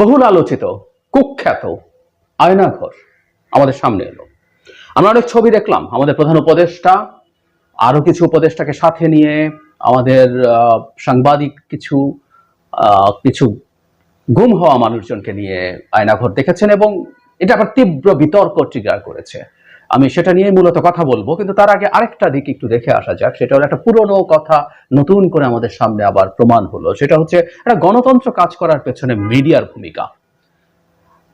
বহুল আলোচিত, কুখ্যাত আয়নাঘর আমাদের সামনে এলো। আমরা অনেক ছবি দেখলাম, আমাদের প্রধান উপদেষ্টা, আরও কিছু উপদেষ্টাকে সাথে নিয়ে আমাদের সাংবাদিক কিছু কিছু গুম হওয়া মানুষজনকে নিয়ে আয়নাঘর দেখেছেন এবং এটা আবার তীব্র বিতর্ক ট্রিগার করেছে। আমি সেটা নিয়ে মূলত কথা বলব, কিন্তু তার আগে আরেকটা দিক একটু দেখে আসা যাক। সেটা হলো একটা পুরনো কথা নতুন করে আমাদের সামনে আবার প্রমাণ হলো। সেটা হচ্ছে একটা গণতন্ত্র কাজ করার পেছনে মিডিয়ার ভূমিকা।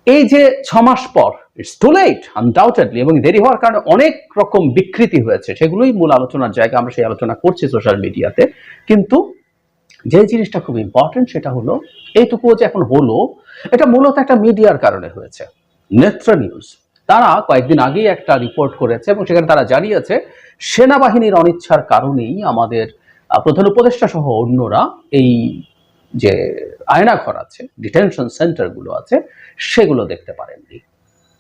এই যে ছ মাস পর ইটস টু লেট আনডাউটেডলি এবং দেরি হওয়ার কারণে অনেক রকম বিকৃতি হয়েছে, সেগুলোই মূল আলোচনার জায়গা। আমরা সেই আলোচনা করছি সোশ্যাল মিডিয়াতে কিন্তু যে জিনিসটা খুব ইম্পর্টেন্ট সেটা হলো এইটুকু যে এখন হলো, এটা মূলত একটা মিডিয়ার কারণে হয়েছে। নেত্র নিউজ তারা কয়েকদিন আগেই একটা রিপোর্ট করেছে এবং সেখানে তারা জানিয়েছে, সেনাবাহিনীর অনিচ্ছার কারণেই আমাদের প্রধান উপদেষ্টা সহ অন্যরা এই যে আয়নাঘর আছে ডিটেনশন সেন্টারগুলো আছে, সেগুলো দেখতে পারেননি।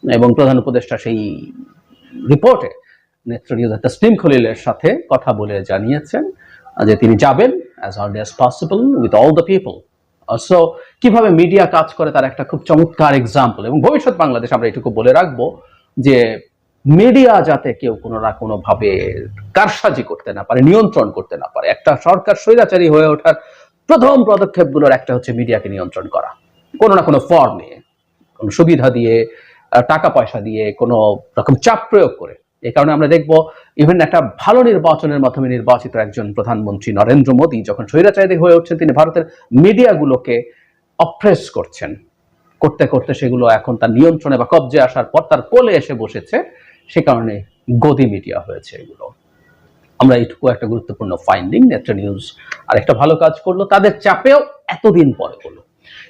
এবং প্রধান উপদেষ্টা সেই রিপোর্টে নেত্র তসলিম খলিলের সাথে কথা বলে জানিয়েছেন যে তিনি যাবেন as early as possible with all the people so কীভাবে মিডিয়া কাজ করে তার একটা খুব চমৎকার এক্সাম্পল এবং ভবিষ্যৎ বাংলাদেশ আমরা এটুকু বলে রাখব যে মিডিয়া যাতে কেউ কোনো না কোনো ভাবে কারসাজি করতে না পারে, নিয়ন্ত্রণ করতে না পারে। একটা সরকার স্বৈরাচারী হয়ে ওঠার প্রথম পদক্ষেপগুলোর একটা হচ্ছে মিডিয়াকে নিয়ন্ত্রণ করা। কোনো না কোনো ফর্মে কোনো সুবিধা দিয়ে টাকা পয়সা দিয়ে, কোনো রকম চাপ প্রয়োগ করে। এই কারণে আমরা দেখব ইভেন একটা ভালো নির্বাচনের মাধ্যমে নির্বাচিত একজন প্রধানমন্ত্রী নরেন্দ্র মোদী যখন স্বৈরাচারী হয়ে উঠছেন, তিনি ভারতের মিডিয়াগুলোকে অপ্রেস করছেন। করতে করতে সেগুলো এখন তার নিয়ন্ত্রণে বা কবজে আসার পর তার কোলে এসে বসেছে। সে কারণে গদি মিডিয়া হয়েছে এগুলো। আমরা এইটুকু একটা গুরুত্বপূর্ণ ফাইন্ডিং নেত্র নিউজ আর একটা ভালো কাজ করল। তাদের চাপেও এতদিন পরে হলো।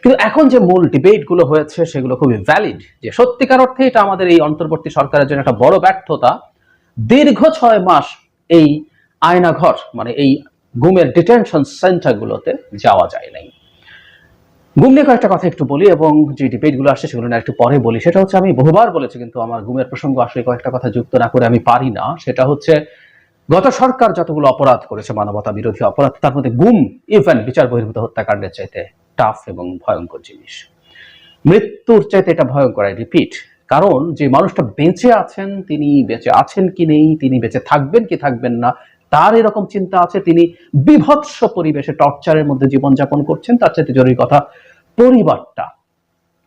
কিন্তু এখন যে মূল ডিবেটগুলো হয়েছে, সেগুলো খুবই ভ্যালিড যে সত্যিকার অর্থে এটা আমাদের এই অন্তর্বর্তী সরকারের জন্য একটা বড় ব্যর্থতা। দীর্ঘ ছয় মাস এই আয়নাঘর মানে এই গুমের ডিটেনশন সেন্টারগুলোতে যাওয়া যায় নাই। গুম নিয়ে কয়েকটা কথা একটু বলি এবং যে ডিবেটগুলো আসছে, সেগুলো না একটু পরে বলি। সেটা হচ্ছে, আমি বহুবার বলেছি কিন্তু আমার গুমের প্রসঙ্গ আসলে কয়েকটা কথা যুক্ত না করে আমি পারি না। সেটা হচ্ছে, গত সরকার যতগুলো অপরাধ করেছে মানবতা বিরোধী অপরাধ, তার মধ্যে গুম ইভেন বিচার বহির্ভূত হত্যাকাণ্ডের চাইতে টাফ এবং ভয়ঙ্কর জিনিস। মৃত্যুর চাইতে এটা ভয়ঙ্কর আই রিপিট কারণ যে মানুষটা বেঁচে আছেন, তিনি বেঁচে আছেন কি নেই, তিনি বেঁচে থাকবেন কি থাকবেন না, তার এরকম চিন্তা আছে, তিনি বিভৎস পরিবেশে টর্চারের মধ্যে জীবনযাপন করছেন, তার চাইতে জরুরি কথা পরিবারটা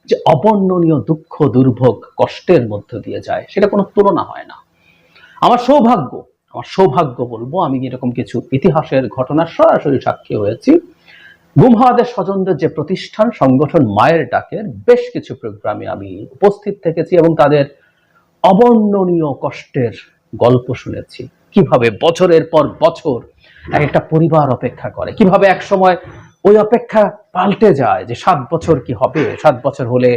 যে অবর্ণনীয় দুঃখ, দুর্ভোগ, কষ্টের মধ্য দিয়ে যায়, সেটা কোনো তুলনা হয় না। আমার সৌভাগ্য আমার সৌভাগ্য বলব, আমি এরকম কিছু ইতিহাসের ঘটনার সরাসরি সাক্ষী হয়েছি। গুম হওয়াদের স্বজনদের যে প্রতিষ্ঠান, সংগঠন মায়ের ডাকের, বেশ কিছু প্রোগ্রামে আমি উপস্থিত থেকেছি এবং তাদের অবর্ণনীয় কষ্টের গল্প শুনেছি। কীভাবে বছরের পর বছর এক একটা পরিবার অপেক্ষা করে, কীভাবে এক সময় ওই অপেক্ষা পাল্টে যায় যে সাত বছর কি হবে, সাত বছর হলে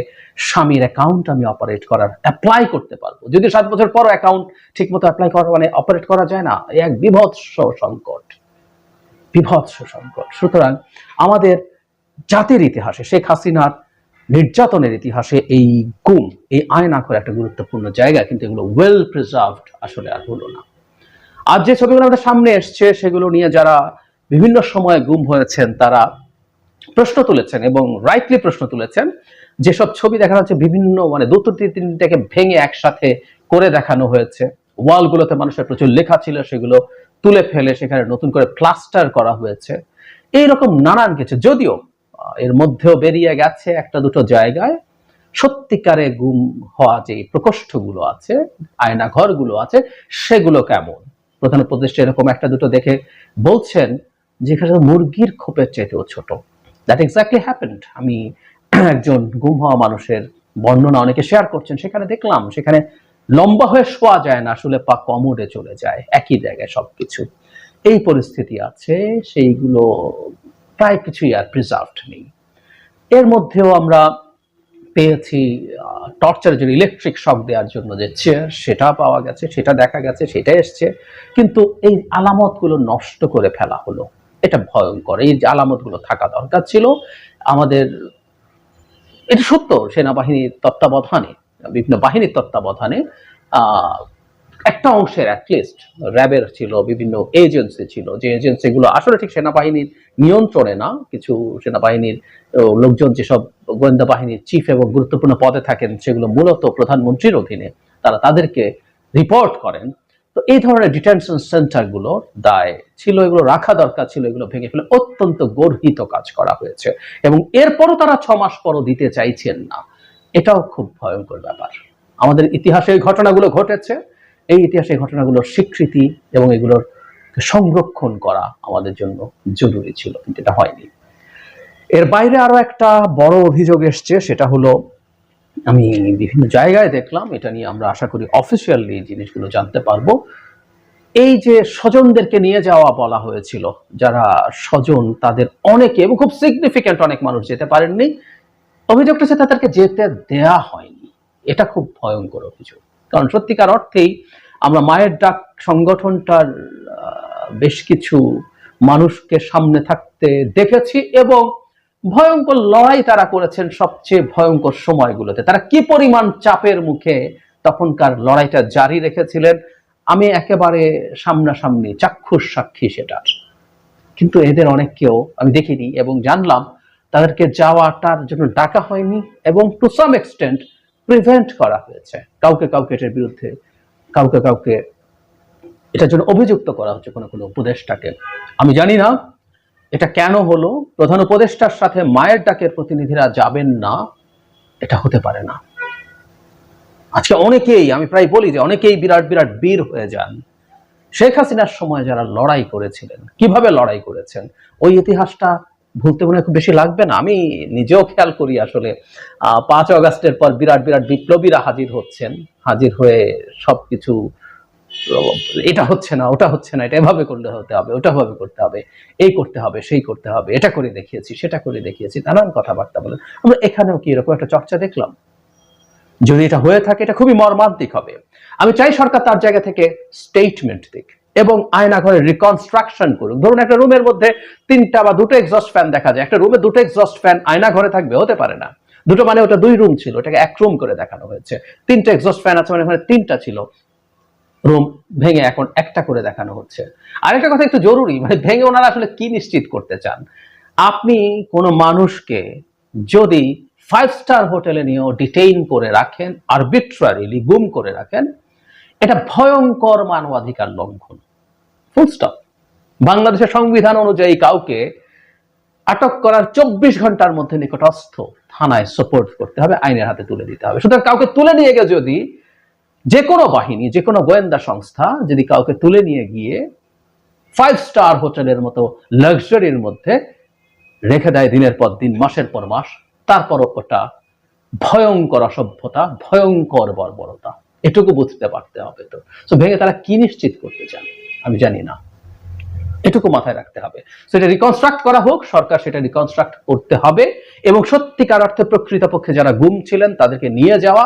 স্বামীর অ্যাকাউন্ট আমি অপারেট করার অ্যাপ্লাই করতে পারব। যদি সাত বছর পর অ্যাকাউন্ট ঠিকমতো অ্যাপ্লাই করা মানে অপারেট করা যায় না এক বিভৎস সংকট। বিভৎস সংকট। সুতরাং আমাদের জাতির ইতিহাসে, শেখ হাসিনার নির্যাতনের ইতিহাসে এই গুম, এই আয়না করে একটা গুরুত্বপূর্ণ জায়গা, কিন্তু এগুলো ওয়েল প্রিজার্ভড আসলে আর হলো না। আর যে ছবিগুলো আমাদের সামনে এসছে, সেগুলো নিয়ে যারা বিভিন্ন সময়ে গুম হয়েছেন, তারা প্রশ্ন তুলেছেন এবং রাইটলি প্রশ্ন তুলেছেন। যেসব ছবি দেখা যাচ্ছে, বিভিন্ন মানে দুটো তিনটাকে ভেঙে একসাথে করে দেখানো হয়েছে। ওয়ালগুলোতে মানুষের প্রচুর লেখা ছিল, সেগুলো তুলে ফেলে সেখানে নতুন করে প্লাস্টার করা হয়েছে। এইরকম নানান কিছু। যদিও এর মধ্যেও বেরিয়ে গেছে একটা দুটো জায়গায়। সত্যিকারে গুম হওয়া যে প্রকোষ্ঠগুলো আছে, আয়না ঘরগুলো আছে, সেগুলো কেমন? প্রধান উপদেষ্টা এরকম একটা দুটো দেখে বলছেন, যেখানে মুরগির খোপের চাইতেও ছোট। দ্যাট এক্স্যাক্টলি হ্যাপেন্ড আমি একজন গুম হওয়া মানুষের বর্ণনা অনেকে শেয়ার করছেন। সেখানে দেখলাম, সেখানে লম্বা হয়ে শোয়া যায় না, আসলে পা কমোডে চলে যায়, একই জায়গায় সবকিছু। এই পরিস্থিতি আছে, সেইগুলো প্রায় কিছুই আর প্রিজার্ভড নেই। এর মধ্যেও আমরা পেয়েছি টর্চারের জন্য ইলেকট্রিক শক দেওয়ার জন্য যে চেয়ার সেটা পাওয়া গেছে, সেটা দেখা গেছে, সেটা এসছে। কিন্তু এই আলামতগুলো নষ্ট করে ফেলা হলো। এটা ভয়ঙ্কর। এই যে আলামতগুলো থাকা দরকার ছিল, আমাদের, এটা সত্য, সেনাবাহিনীর তত্ত্বাবধানে বিভিন্ন বাহিনীর তত্ত্বাবধানে একটা অংশের অ্যাটলিস্ট র্যাবের ছিল, বিভিন্ন এজেন্সি ছিল, যে এজেন্সিগুলো আসলে ঠিক সেনাবাহিনীর নিয়ন্ত্রণে না, কিছু সেনাবাহিনীর লোকজন যেসব গোয়েন্দা বাহিনীর চিফ এবং গুরুত্বপূর্ণ পদে থাকেন, সেগুলো মূলত প্রধানমন্ত্রীর অধীনে তারা তাদেরকে রিপোর্ট করেন। তো এই ধরনের ডিটেনশন সেন্টারগুলো দায় ছিল, এগুলো রাখা দরকার ছিল, এগুলো ভেঙে ফেলে অত্যন্ত গর্হিত কাজ করা হয়েছে। এবং এরপরও তারা ছ মাস পরও দিতে চাইছেন না। এটাও খুব ভয়ঙ্কর ব্যাপার। আমাদের ইতিহাসে এই ঘটনাগুলো ঘটেছে। এই ইতিহাসে ঘটনাগুলোর স্বীকৃতি এবং এগুলোর সংরক্ষণ করা আমাদের জন্য জরুরি ছিল, কিন্তু এটা হয়নি। এর বাইরে আরও একটা বড় অভিযোগ এসছে, সেটা হলো, আমি বিভিন্ন জায়গায় দেখলাম, এটা নিয়ে আমরা আশা করি অফিসিয়ালি জিনিসগুলো জানতে পারব। এই যে স্বজনদেরকে নিয়ে যাওয়া বলা হয়েছিল, যারা স্বজন তাদের অনেকে, এবং খুব সিগনিফিক্যান্ট অনেক মানুষ যেতে পারেননি অভিযোগটা হচ্ছে তাদেরকে যেতে দেয়া হয়নি। এটা খুব ভয়ঙ্কর অভিযোগ। কারণ সত্যিকার অর্থেই আমরা মায়ের ডাক সংগঠনটার বেশ কিছু মানুষকে সামনে থাকতে দেখেছি এবং ভয়ঙ্কর লড়াই তারা করেছেন সবচেয়ে ভয়ঙ্কর সময়গুলোতে। তারা কি পরিমাণ চাপের মুখে তখনকার লড়াইটা জারি রেখেছিলেন? আমি একেবারে সামনাসামনি চাক্ষুষ সাক্ষী সেটার কিন্তু এদের অনেককেও আমি দেখিনি এবং জানলাম তাদেরকে যাওয়াটার জন্য ডাকা হয়নি এবং টু সাম এক্সটেন্ট প্রিভেন্ট করা হয়েছে। কাউকে কাউকে এটার বিরুদ্ধে, কাউকে কাউকে এটার জন্য অভিযুক্ত করা হচ্ছে কোনো কোনো উপদেষ্টাকে। আমি জানি না এটা কেন হলো। প্রধান উপদেষ্টার সাথে মায়ের ডাকের প্রতিনিধিরা যাবেন না, এটা হতে পারে না। আজকে অনেকেই, আমি প্রায় বলি যে অনেকেই বিরাট বিরাট বীর হয়ে যান। শেখ হাসিনার সময় যারা লড়াই করেছিলেন, কীভাবে লড়াই করেছেন, ওই ইতিহাসটা ভুলতে মনে খুব বেশি লাগবে না। আমি নিজেও খেয়াল করি আসলে পাঁচ অগাস্টের পর বিরাট বিরাট বিপ্লবীরা হাজির হচ্ছেন, হাজির হয়ে সবকিছু, এটা হচ্ছে না, ওটা হচ্ছে না, এটা এভাবে করলে হতে হবে, ওটা ভাবে করতে হবে, এই করতে হবে, সেই করতে হবে, এটা করে দেখিয়েছি, সেটা করে দেখিয়েছি, নানান কথাবার্তা বলেন। আমরা এখানেও কি এরকম একটা চর্চা দেখলাম? যদি এটা হয়ে থাকে, এটা খুবই মর্মান্তিক হবে। আমি চাই সরকার তার জায়গা থেকে স্টেটমেন্ট দিক। এবং আয়না ঘরে রিকনস্ট্রাকশন করুক ধরুন একটা রুমের মধ্যে তিনটা বা দুটো এক্সস্ট ফ্যান দেখা যায়। একটা রুমে দুটো এক্সস্ট ফ্যান আয়না ঘরে থাকবে, হতে পারে না। দুটো মানে ওটা দুই রুম ছিল ওটাকে এক রুম করে দেখানো হয়েছে। তিনটা এক্সস্ট ফ্যান আছে মানে ওখানে তিনটা ছিল। রুম ভেঙে এখন একটা করে দেখানো হচ্ছে। আরেকটা কথা একটু জরুরি মানে ভেঙে ওনারা আসলে কি নিশ্চিত করতে চান? আপনি কোনো মানুষকে যদি ফাইভ স্টার হোটেলে নিয়েও ডিটেইন করে রাখেন আরবিট্রারিলি গুম করে রাখেন, এটা ভয়ঙ্কর মানবাধিকার লঙ্ঘন। ফুল স্টপ বাংলাদেশের সংবিধান অনুযায়ী কাউকে আটক করার চব্বিশ ঘণ্টার মধ্যে নিকটস্থ থানায় সাপোর্ট করতে হবে, আইনের হাতে তুলে দিতে হবে। সুতরাং কাউকে তুলে নিয়ে গিয়ে যদি যে কোনো বাহিনী, যে কোনো গোয়েন্দা সংস্থা যদি কাউকে তুলে নিয়ে গিয়ে ফাইভ স্টার হোটেলের মতো লাক্সারির মধ্যে রেখে দেয় দিনের পর দিন, মাসের পর মাস, তারপর ওটা ভয়ঙ্কর অসভ্যতা, ভয়ঙ্কর বর্বরতা। এটুকু বুঝতে পারতে হবে তো। ভেঙে তারা কি নিশ্চিত করতে চান আমি জানি না। এটুকু মাথায় রাখতে হবে। সেটা রিকনস্ট্রাক্ট করা হোক, সরকার সেটা রিকনস্ট্রাক্ট করতে হবে এবং সত্যিকার অর্থে প্রকৃতপক্ষে যারা গুম ছিলেন, তাদেরকে নিয়ে যাওয়া,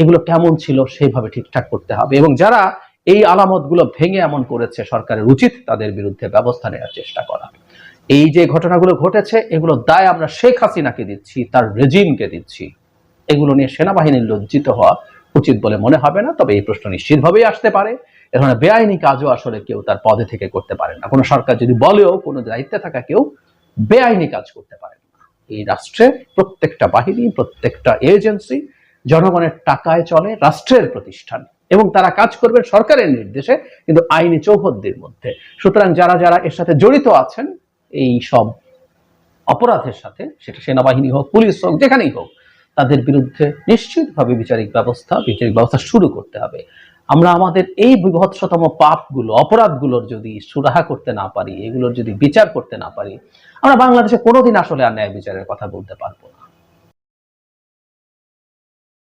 এগুলো কেমন ছিল সেইভাবে ঠিকঠাক করতে হবে এবং যারা এই আলামতগুলো ভেঙে এমন করেছে সরকারের উচিত, তাদের বিরুদ্ধে ব্যবস্থা নেওয়ার চেষ্টা করা। এই যে ঘটনাগুলো ঘটেছে, এগুলো দায় আমরা শেখ হাসিনাকে দিচ্ছি, তার রেজিমকে দিচ্ছি। এগুলো নিয়ে সেনাবাহিনীর লজ্জিত হওয়া উচিত বলে মনে হবে না, তবে এই প্রশ্ন নিশ্চিতভাবেই আসতে পারে। এ ধরনের বেআইনি কাজও আসলে কেউ তার পদে থেকে করতে পারে না। কোনো সরকার যদি বলেও, কোনো দায়িত্বে থাকা কেউ বেআইনি কাজ করতে পারে না। এই রাষ্ট্রের প্রত্যেকটা বাহিনী, প্রত্যেকটা এজেন্সি জনগণের টাকায় চলে রাষ্ট্রের প্রতিষ্ঠান এবং তারা কাজ করবেন সরকারের নির্দেশে, কিন্তু আইনি চৌহদ্দির মধ্যে। সুতরাং যারা যারা এর সাথে জড়িত আছেন, এই সব অপরাধের সাথে, সেটা সেনাবাহিনী হোক, পুলিশ হোক, যেখানেই হোক, তাদের বিরুদ্ধে নিশ্চিতভাবে বিচারিক ব্যবস্থা বিচারিক ব্যবস্থা শুরু করতে হবে। আমরা আমাদের এই বিভৎসতম পাপগুলো, অপরাধগুলোর যদি সুরাহা করতে না পারি, এগুলোর যদি বিচার করতে না পারি, আমরা বাংলাদেশে কোনোদিন আসলে আর ন্যায় বিচারের কথা বলতে পারব না।